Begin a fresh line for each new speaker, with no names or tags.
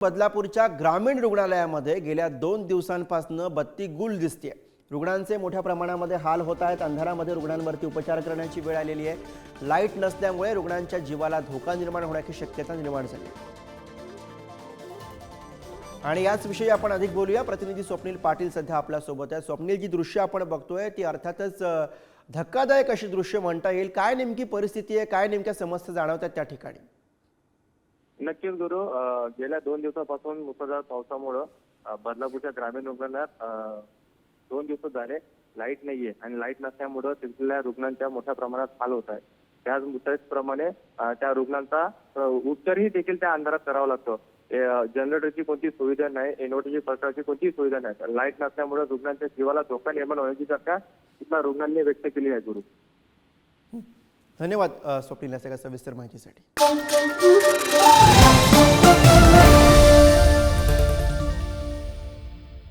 बदलापूरच्या ग्रामीण रुग्णालयामध्ये गेल्या दोन दिवसांपासून बत्ती गुल दिसते रुग्णांचे मोठ्या प्रमाणामध्ये हाल होत आहेत. अंधारामध्ये रुग्णांवरती उपचार करण्याची वेळ आलेली आहे. लाइट नसल्यामुळे रुग्णांच्या जीवाला धोका निर्माण होण्याची शक्यता निर्माण झाली आणि याच विषयी आपण अधिक बोलूया. प्रतिनिधी स्वप्नील पाटील सध्या आपल्यासोबत आहे स्वप्नील जी दृश्य आपण बघतोय ती अर्थातच धक्कादायक अशी दृश्य म्हणता येईल. काय नेमकी परिस्थिती आहे? काय नेमक्या समस्या जाणवतात त्या ठिकाणी?
नक्कीच गुरु गेल्या दोन दिवसापासून मुसळधार पावसामुळं बदलापूरच्या ग्रामीण रुग्णालयात दोन दिवस झाले लाइट नाहीये आणि लाइट नसल्यामुळं तिथल्या रुग्णांच्या मोठ्या प्रमाणात हाल होत आहे. त्याच त्याचप्रमाणे त्या रुग्णांचा उत्तरही उपचारही देखील त्या अंधारात करावा लागतो. जनरेटरची कोणती सुविधा नाही इन्व्हर्टरची प्रकारची कोणतीही सुविधा नाही. लाइट नसल्यामुळे रुग्णांच्या जीवाला धोका निर्माण होण्याची चर्चा तिथल्या रुग्णांनी व्यक्त केली आहे गुरु.
धन्यवाद स्वप्नील सगळ्या सविस्तर माहितीसाठी. Música